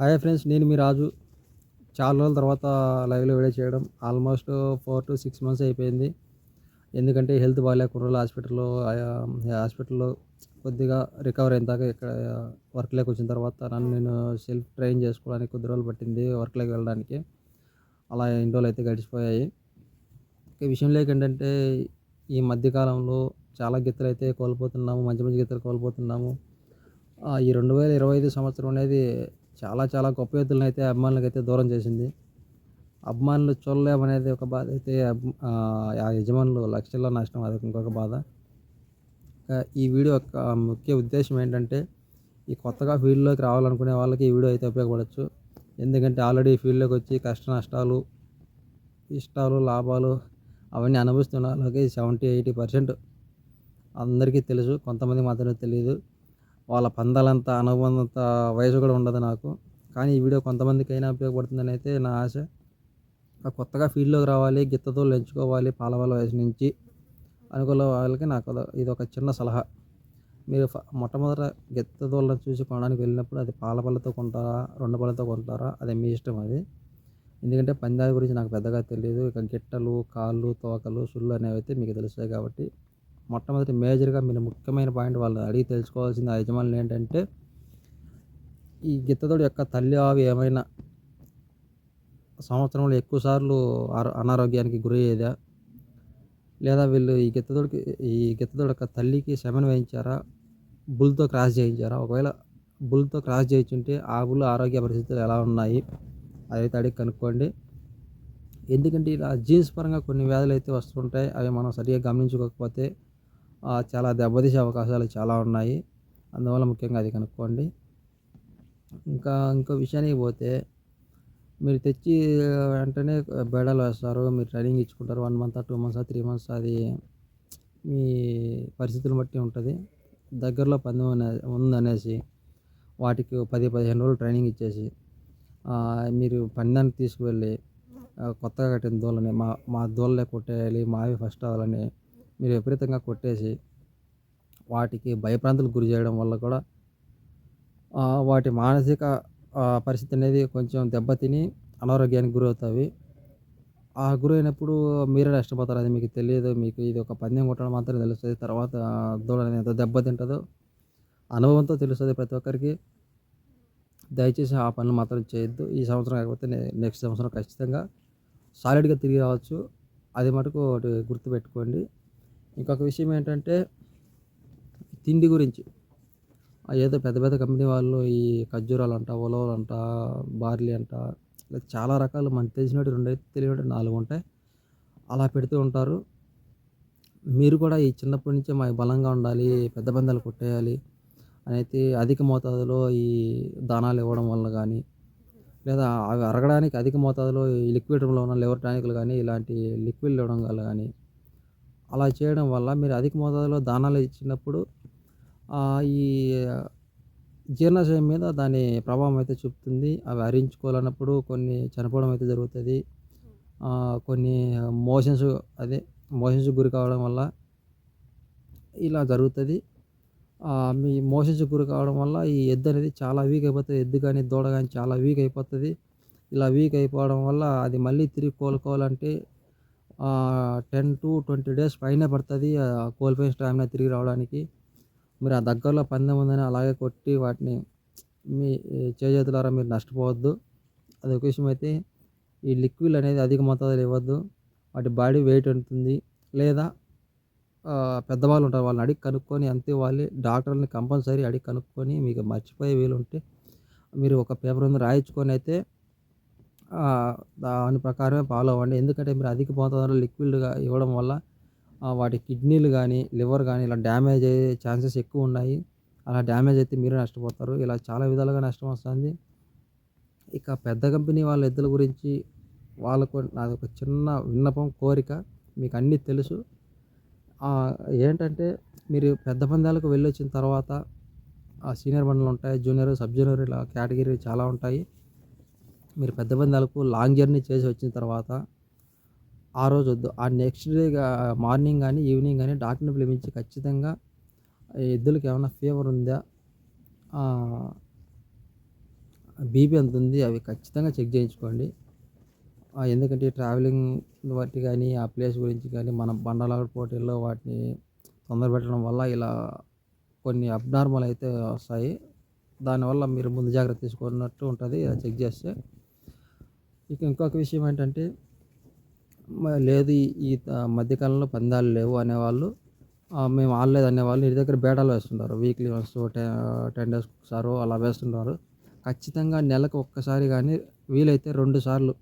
Hi friends నేను మీ రాజు. చాలా రోజుల తర్వాత లైవ్లో వీడియో చేయడం. Almost four to six months అయిపోయింది. ఎందుకంటే హెల్త్ బాగాలేక కుర్రోళ్ళు హాస్పిటల్లో హాస్పిటల్లో కొద్దిగా రికవర్ అయిన దాకా ఇక్కడ వర్క్లోకి వచ్చిన తర్వాత నన్ను నేను సెల్ఫ్ ట్రైన్ చేసుకోవడానికి కొద్ది రోజులు పట్టింది వర్క్లోకి వెళ్ళడానికి. అలా ఎన్ని రోజులు అయితే గడిచిపోయాయి. ఈ విషయంలో ఏంటంటే ఈ మధ్యకాలంలో చాలా గీతలు అయితే కోల్పోతున్నాము మంచి మంచి గిత్తలు కోల్పోతున్నాము. ఈ రెండు వేల ఇరవై ఐదు సంవత్సరం అనేది చాలా చాలా గొప్ప ఎద్దులను అయితే అభిమానులకు అయితే దూరం చేసింది. అభిమానులు చూడలేమనేది ఒక బాధ. అయితే ఆ యజమానులు లక్షల్లో నష్టం అది ఇంకొక బాధ. ఈ వీడియో యొక్క ముఖ్య ఉద్దేశం ఏంటంటే ఈ కొత్తగా ఫీల్డ్లోకి రావాలనుకునే వాళ్ళకి ఈ వీడియో అయితే ఉపయోగపడవచ్చు ఎందుకంటే ఆల్రెడీ ఫీల్డ్లోకి వచ్చి కష్ట నష్టాలు ఇష్టాలు లాభాలు అవన్నీ అనుభవిస్తున్న వాళ్ళకి సెవెంటీ ఎయిటీ పర్సెంట్ అందరికీ తెలుసు. కొంతమంది మాత్రమే తెలియదు. వాళ్ళ పందాలంత అనుబంధంత వయసు కూడా ఉండదు నాకు. కానీ ఈ వీడియో కొంతమందికి అయినా ఉపయోగపడుతుందని అయితే నా ఆశ. కొత్తగా ఫీల్డ్లోకి రావాలి గిత్తతో ఎంచుకోవాలి పాలవాళ్ళ వయసు నుంచి. అనుకున్న వాళ్ళకి నాకు ఇది ఒక చిన్న సలహా. మీరు మొట్టమొదట గిత్తదోళ్ళని చూసి కొనడానికి వెళ్ళినప్పుడు అది పాల పళ్ళతో కొంటారా రెండు పళ్ళతో కొంటారా అది మీ ఇష్టం అది. ఎందుకంటే పందాల గురించి నాకు పెద్దగా తెలియదు. ఇక గిట్టలు కాళ్ళు తోకలు సుళ్ళు అనేవి అయితే మీకు తెలుస్తాయి కాబట్టి మొట్టమొదటి మేజర్గా మీరు ముఖ్యమైన పాయింట్ వాళ్ళు అడిగి తెలుసుకోవాల్సింది ఆ యజమానులు ఏంటంటే ఈ గిత్తతోడు యొక్క తల్లి ఆవి ఏమైనా సంవత్సరంలో ఎక్కువ సార్లు ఆరో- అనారోగ్యానికి గురయ్యేదా లేదా వీళ్ళు ఈ గిత్తతోడికి ఈ గిత్తతోడు యొక్క తల్లికి శమన వేయించారా? బుల్తో క్రాస్ చేయించారా? ఒకవేళ బుల్తో క్రాస్ చేయించుంటే ఆ బుల్ ఆరోగ్య పరిస్థితులు ఎలా ఉన్నాయి? అదైతే అడిగి కనుక్కోండి. ఎందుకంటే ఇలా జీన్స్ పరంగా కొన్ని వ్యాధులు అయితే వస్తుంటాయి అవి మనం సరిగ్గా గమనించుకోకపోతే చాలా దెబ్బతీసే అవకాశాలు చాలా ఉన్నాయి. అందువల్ల ముఖ్యంగా అది కనుక్కోండి. ఇంకా ఇంకో విషయానికి పోతే మీరు తెచ్చి వెంటనే బేడాలు వేస్తారు మీరు training ఇచ్చుకుంటారు one month two months three months అది మీ పరిస్థితులను బట్టి ఉంటుంది. దగ్గరలో పందెం అనే ఉందనేసి వాటికి పది పదిహేను రోజులు ట్రైనింగ్ ఇచ్చేసి మీరు పందాన్ని తీసుకువెళ్ళి కొత్తగా కట్టిన దూలని మా మా దూలలే కొట్టేయాలి మావి ఫస్ట్ అవ్వాలని మీరు విపరీతంగా కొట్టేసి వాటికి భయప్రాంతులకు గురి చేయడం వల్ల కూడా వాటి మానసిక పరిస్థితి అనేది కొంచెం దెబ్బతిని అనారోగ్యానికి గురవుతాయి ఆ గురైనప్పుడు మీరే నష్టపోతారు. అది మీకు తెలియదు. మీకు ఇది ఒక పందెం కొట్టడం మాత్రం తెలుస్తుంది. తర్వాత దూడ అనేది ఎంత దెబ్బతింటుందో అనుభవంతో తెలుస్తుంది ప్రతి ఒక్కరికి. దయచేసి ఆ పనులు మాత్రం చేయొద్దు. ఈ సంవత్సరం కాకపోతే నెక్స్ట్ సంవత్సరం ఖచ్చితంగా సాలిడ్గా తిరిగి రావచ్చు. అది మటుకు ఒకటి గుర్తుపెట్టుకోండి. ఇంకొక విషయం ఏంటంటే తిండి గురించి. ఏదో పెద్ద పెద్ద కంపెనీ వాళ్ళు ఈ ఖర్జూరాలు అంట ఉలవలు అంట బార్లీ అంట ఇలా చాలా రకాలు మనకు తెలిసినట్టు రెండు అయితే తెలియనట్టు నాలుగు ఉంటాయి. అలా పెడుతూ ఉంటారు. మీరు కూడా ఈ చిన్నప్పటి నుంచే మా బలంగా ఉండాలి పెద్ద బంధాలు కొట్టేయాలి అని అయితే అధిక మోతాదులో ఈ దానాలు ఇవ్వడం వల్ల కానీ లేదా అవి అరగడానికి అధిక మోతాదులో ఈ లిక్విడ్ రూమ్లో ఉన్న లివర్ టానిక్లు కానీ ఇలాంటి లిక్విడ్లు ఇవ్వడం వల్ల కానీ అలా చేయడం వల్ల మీరు అధిక మోతాదులో దానాలు ఇచ్చినప్పుడు ఈ జీర్ణాశయం మీద దాని ప్రభావం అయితే చూపుతుంది. అవి హరించుకోవాలన్నప్పుడు కొన్ని చనిపోవడం అయితే జరుగుతుంది. కొన్ని మోషన్స్ అదే మోషన్స్ గురి కావడం వల్ల ఇలా జరుగుతుంది. మీ మోషన్స్ గురి కావడం వల్ల ఈ ఎద్దు అనేది చాలా వీక్ అయిపోతుంది. ఎద్దు కానీ దూడ కానీ చాలా వీక్ అయిపోతుంది. ఇలా వీక్ అయిపోవడం వల్ల అది మళ్ళీ తిరిగి కోలుకోవాలంటే టెన్ టు ట్వంటీ డేస్ పైన పడుతుంది ఆ కోల్పోయిన స్టామినా తిరిగి రావడానికి. మీరు ఆ దగ్గరలో పందెం ఉందని అలాగే కొట్టి వాటిని మీ చేజేతులారా మీరు నష్టపోవద్దు. అది ఒక విషయం అయితే ఈ లిక్విడ్ అనేది అధిక మోతాదులో ఇవ్వద్దు. వాటి బాడీ వెయిట్ ఉంటుంది. లేదా పెద్దవాళ్ళు ఉంటారు వాళ్ళని అడిగి కనుక్కొని ఎంత ఇవ్వాలి డాక్టర్ని కంపల్సరీ అడిగి కనుక్కొని మీకు మర్చిపోయే వీలు ఉంటే మీరు ఒక పేపర్ ఉంది రాయించుకొని అయితే దాని ప్రకారమే ఫాలో అవ్వండి. ఎందుకంటే మీరు అధిక మోతాదులో లిక్విడ్గా ఇవ్వడం వల్ల వాటి కిడ్నీలు కానీ లివర్ కానీ ఇలా డ్యామేజ్ అయ్యే ఛాన్సెస్ ఎక్కువ ఉన్నాయి. అలా డ్యామేజ్ అయితే మీరే నష్టపోతారు. ఇలా చాలా విధాలుగా నష్టం వస్తుంది. ఇక పెద్ద కంపెనీ వాళ్ళ ఎద్దుల గురించి వాళ్ళకు నాది ఒక చిన్న విన్నపం కోరిక మీకు అన్నీ తెలుసు. ఏంటంటే మీరు పెద్ద పందాలకు వెళ్ళొచ్చిన తర్వాత ఆ సీనియర్ బండ్లు ఉంటాయి జూనియర్ సబ్ జూనియర్ ఇలా కేటగిరీ చాలా ఉంటాయి. మీరు పెద్ద పందాలకు లాంగ్ జర్నీ చేసి వచ్చిన తర్వాత ఆ రోజు వద్దు ఆ నెక్స్ట్ డే మార్నింగ్ కానీ ఈవినింగ్ కానీ డాక్టర్ని పిలిపించి ఖచ్చితంగా ఎద్దులకు ఎద్దులకి ఏమైనా ఫీవర్ ఉందా బీపీ ఎంత ఉంది అవి ఖచ్చితంగా చెక్ చేయించుకోండి. ఎందుకంటే ట్రావెలింగ్ బట్టి కానీ ఆ ప్లేస్ గురించి కానీ మనం బండలాగ పోటీల్లో వాటిని తొందర పెట్టడం వల్ల ఇలా కొన్ని అబ్నార్మల్ అయితే వస్తాయి. దానివల్ల మీరు ముందు జాగ్రత్త తీసుకున్నట్టు ఉంటుంది ఇలా చెక్ చేస్తే ఇక ఇంకొక విషయం ఏంటంటే లేదు ఈ మధ్యకాలంలో పందాలు లేవు అనేవాళ్ళు మేము ఆడలేదు అనేవాళ్ళు ఇంటి దగ్గర బేటాలు వేస్తుంటారు. వీక్లీ వన్స్ టెన్ డేస్ ఒకసారి అలా వేస్తుంటారు. ఖచ్చితంగా నెలకు ఒక్కసారి కానీ వీలైతే రెండు సార్లు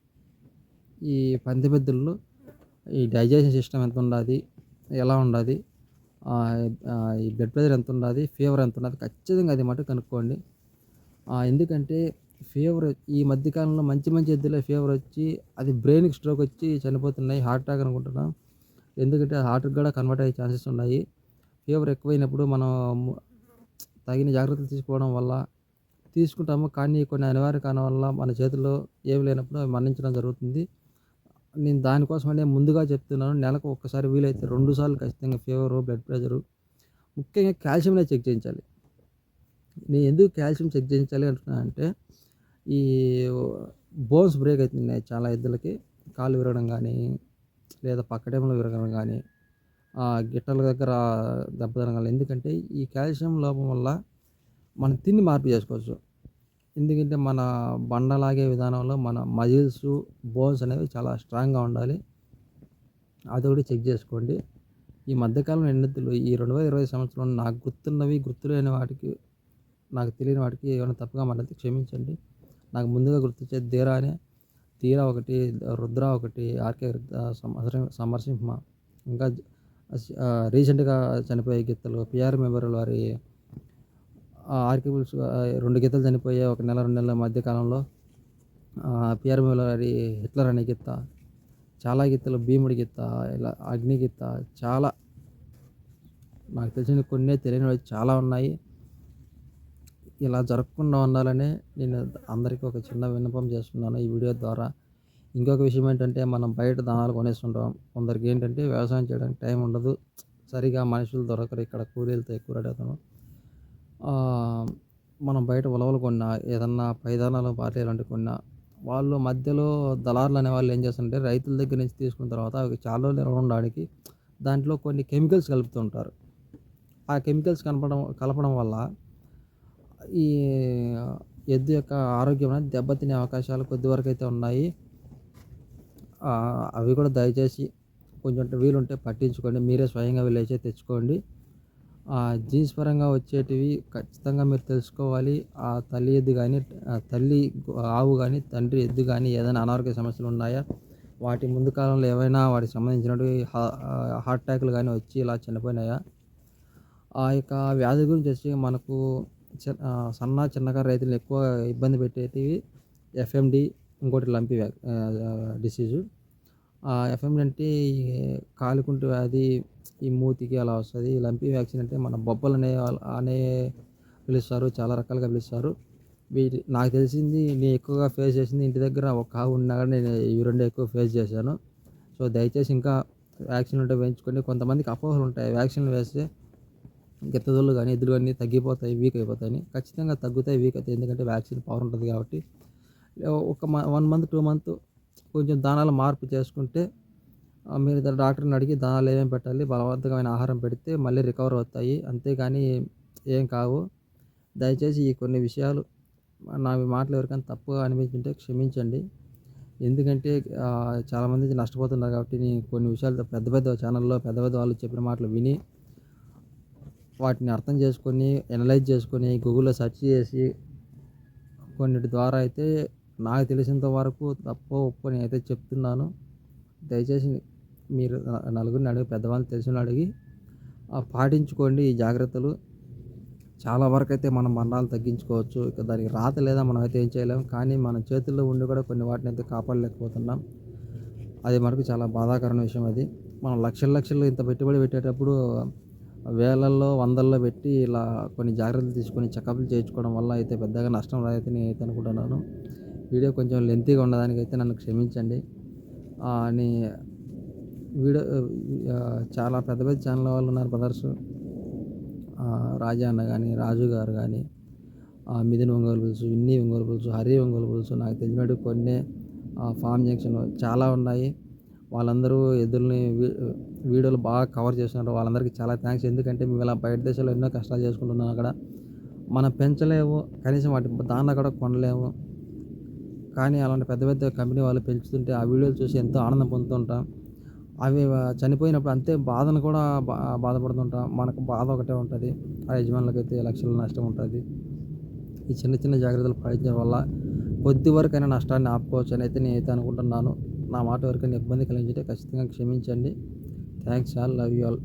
ఈ పంది పందిబెద్దుల్లో ఈ డైజెషన్ సిస్టమ్ ఎంత ఉండాది ఎలా ఉండాది ఈ బ్లడ్ ప్రెషర్ ఎంత ఉండాలి ఫీవర్ ఎంత ఉన్నది ఖచ్చితంగా అది మటు కనుక్కోండి. ఎందుకంటే ఫీవర్ ఈ మధ్యకాలంలో మంచి మంచి ఎద్దులే ఫీవర్ వచ్చి అది బ్రెయిన్కి స్ట్రోక్ వచ్చి చనిపోతున్నాయి. హార్ట్ అటాక్ అనుకుంటున్నాం. ఎందుకంటే హార్ట్కి కూడా కన్వర్ట్ అయ్యే ఛాన్సెస్ ఉన్నాయి. ఫీవర్ ఎక్కువైనప్పుడు మనం తగిన జాగ్రత్తలు తీసుకోవడం వల్ల తీసుకుంటాము. కానీ కొన్ని అనివార్య కారణం వల్ల మన చేతిలో ఏమి లేనప్పుడు అవి మరణించడం జరుగుతుంది. నేను దానికోసమనే ముందుగా చెప్తున్నాను. నెలకు ఒక్కసారి వీలైతే రెండు సార్లు ఖచ్చితంగా ఫీవర్ బ్లడ్ ప్రెషరు ముఖ్యంగా కాల్షియంనే చెక్ చేయించాలి. నేను ఎందుకు కాల్షియం చెక్ చేయించాలి అంటున్నా అంటే ఈ బోన్స్ బ్రేక్ అవుతున్నాయి చాలా ఎద్దులకి కాలు విరగడం కానీ లేదా పక్కటేమలో విరగడం కానీ గిట్టల దగ్గర దెబ్బ కానీ ఎందుకంటే ఈ కాల్షియం లోపం వల్ల మనం తిండి మార్పు చేసుకోవచ్చు. ఎందుకంటే మన బండలాగే విధానంలో మన మజిల్స్ బోన్స్ అనేవి చాలా స్ట్రాంగ్గా ఉండాలి. అది కూడా చెక్ చేసుకోండి. ఈ మధ్యకాలం ఎన్నెత్తులు ఈ రెండు వేల ఇరవై సంవత్సరంలో నాకు గుర్తున్నవి గుర్తులేని వాటికి నాకు తెలియని వాటికి ఏమైనా తప్పుగా మాట్లాడితే క్షమించండి. నాకు ముందుగా గుర్తొచ్చే ధీరా అనే. తీరా ఒకటి రుద్ర ఒకటి ఆర్కే సమర్సింహ. ఇంకా రీసెంట్గా చనిపోయే గీతలు పిఆర్ మెంబర్ వారి ఆర్కిబుల్స్ రెండు గీతలు చనిపోయే ఒక నెల రెండు నెలల మధ్య కాలంలో పిఆర్ మెంబర్ వారి హిట్లర్ అనే గీత చాలా గీతలు భీముడి గీత ఇలా అగ్ని గీత చాలా నాకు తెలిసిన కొన్ని తెలియని చాలా ఉన్నాయి. ఇలా జరగకుండా ఉండాలని నేను అందరికీ ఒక చిన్న విన్నపం చేస్తున్నాను ఈ వీడియో ద్వారా. ఇంకొక విషయం ఏంటంటే మనం బయట దానాలు కొనేస్తుంటాం. కొందరికి ఏంటంటే వ్యవసాయం చేయడానికి టైం ఉండదు. సరిగా మనుషులు దొరకరు. ఇక్కడ కూలీలతో ఎక్కువ అడుగుతాను మనం బయట ఉలవలు కొన్నా ఏదన్నా పైదానాలు పార్టీ లాంటివి కొన్నా వాళ్ళు మధ్యలో దళారులు అనే వాళ్ళు ఏం చేస్తుంటే రైతుల దగ్గర నుంచి తీసుకున్న తర్వాత అవి చాలా రోజులు ఉండడానికి దాంట్లో కొన్ని కెమికల్స్ కలుపుతుంటారు ఆ కెమికల్స్ కలపడం కలపడం వల్ల ఈ ఎద్దు యొక్క ఆరోగ్యం అనేది దెబ్బతినే అవకాశాలు కొద్దివరకు అయితే ఉన్నాయి. అవి కూడా దయచేసి కొంచెం వీలుంటే పట్టించుకోండి. మీరే స్వయంగా వెళ్ళేసి తెచ్చుకోండి. జీన్స్ పరంగా వచ్చేటివి ఖచ్చితంగా మీరు తెలుసుకోవాలి. ఆ తల్లి ఎద్దు కానీ తల్లి ఆవు కానీ తండ్రి ఎద్దు కానీ ఏదైనా అనారోగ్య సమస్యలు ఉన్నాయా? వాటి ముందు కాలంలో ఏవైనా వాటికి సంబంధించినటువంటి హార్ట్ అటాక్లు కానీ వచ్చి ఇలా చనిపోయినాయా? ఆ యొక్క వ్యాధి గురించి వచ్చి మనకు సన్న చిన్నకారు రైతులను ఎక్కువ ఇబ్బంది పెట్టేటివి ఎఫ్ఎండి ఇంకోటి లంపి డిసీజు. ఎఫ్ఎండి అంటే కాలుకుంటు వ్యాధి ఈ మూతికి అలా వస్తుంది. లంపి వ్యాక్సిన్ అంటే మన బొబ్బలు అనే అనే పిలుస్తారు చాలా రకాలుగా పిలుస్తారు. వీటి నాకు తెలిసింది నేను ఎక్కువగా ఫేస్ చేసింది ఇంటి దగ్గర ఒక ఆవు ఉన్నా కానీ నేను ఇవి రెండు ఎక్కువ ఫేస్ చేశాను. సో దయచేసి ఇంకా వ్యాక్సిన్ ఉంటే వేయించుకోండి కొంతమందికి అపోహలు ఉంటాయి వ్యాక్సిన్లు వేస్తే గిత్తదోళ్ళు కానీ ఎద్దులు కానీ తగ్గిపోతాయి వీక్ అయిపోతాయి ఖచ్చితంగా తగ్గుతాయి వీక్ అవుతాయి. ఎందుకంటే వ్యాక్సిన్ పవర్ ఉంటుంది కాబట్టి. ఒక వన్ మంత్ టూ మంత్ కొంచెం దానాలు మార్పు చేసుకుంటే మీరు డాక్టర్ని అడిగి దానాలు ఏమేమి పెట్టాలి బలవంతమైన ఆహారం పెడితే మళ్ళీ రికవర్ అవుతాయి. అంతేగాని ఏం కావు. దయచేసి ఈ కొన్ని విషయాలు నా మాటలు ఎవరికైనా తప్పుగా అనిపించుంటే క్షమించండి. ఎందుకంటే చాలామంది నష్టపోతున్నారు కాబట్టి నేను కొన్ని విషయాలు పెద్ద పెద్ద ఛానల్లో పెద్ద పెద్ద వాళ్ళు చెప్పిన మాటలు విని వాటిని అర్థం చేసుకొని ఎనలైజ్ చేసుకొని గూగుల్లో సెర్చ్ చేసి కొన్నిటి ద్వారా అయితే నాకు తెలిసినంత వరకు తప్ప ఒప్పు అయితే చెప్తున్నాను. దయచేసి మీరు నలుగురిని అడిగి పెద్దవాళ్ళు తెలిసిన అడిగి పాటించుకోండి ఈ జాగ్రత్తలు. చాలా వరకు అయితే మనం మరణాలు తగ్గించుకోవచ్చు. ఇక దానికి రాత లేదా మనం అయితే ఏం చేయలేము కానీ మన చేతుల్లో ఉండి కూడా కొన్ని వాటిని అయితే కాపాడలేకపోతున్నాం. అది మనకు చాలా బాధాకరమైన విషయం అది. మనం లక్షల లక్షలు ఇంత పెట్టుబడి పెట్టేటప్పుడు వేలల్లో వందల్లో పెట్టి ఇలా కొన్ని జాగ్రత్తలు తీసుకొని చెకప్లు చేయించుకోవడం వల్ల అయితే పెద్దగా నష్టం రాదైతే నేను అయితే అనుకుంటున్నాను. వీడియో కొంచెం లెంతీగా ఉండడానికి అయితే నన్ను క్షమించండి. అని వీడియో చాలా పెద్ద పెద్ద ఛానల్ వాళ్ళు ఉన్నారు బ్రదర్స్. రాజా అన్న కానీ రాజు గారు కానీ మిథున్ ఒంగోలు పులుసు ఇన్ని ఒంగోలు పులుసు హరి ఒంగోలు పులుసు నాకు తెలిసినట్టు కొన్ని ఫామ్ జంక్షన్ చాలా ఉన్నాయి. వాళ్ళందరూ ఎద్దుల్ని వీ వీడియోలు బాగా కవర్ చేస్తున్నారు. వాళ్ళందరికీ చాలా థ్యాంక్స్ ఎందుకంటే మేము ఇలా బయట దేశాల్లో ఎన్నో కష్టాలు చేసుకుంటున్నాం అక్కడ. మనం పెంచలేము కనీసం వాటి దాన్న కూడా కొనలేము కానీ అలాంటి పెద్ద పెద్ద కంపెనీ వాళ్ళు పెంచుతుంటే ఆ వీడియోలు చూసి ఎంతో ఆనందం పొందుతుంటాం. అవి చనిపోయినప్పుడు అంతే బాధను కూడా బా బాధపడుతుంటాం. మనకు బాధ ఒకటే ఉంటుంది. ఆ యజమానులకైతే లక్షల నష్టం ఉంటుంది. ఈ చిన్న చిన్న జాగ్రత్తలు పాటించడం వల్ల కొద్ది వరకైనా నష్టాన్ని ఆపుకోవచ్చు అని అయితే నేనైతే అనుకుంటున్నాను. నా మాట వరకు ఇబ్బంది కలిగించితే ఖచ్చితంగా క్షమించండి. Thanks all. Love you all.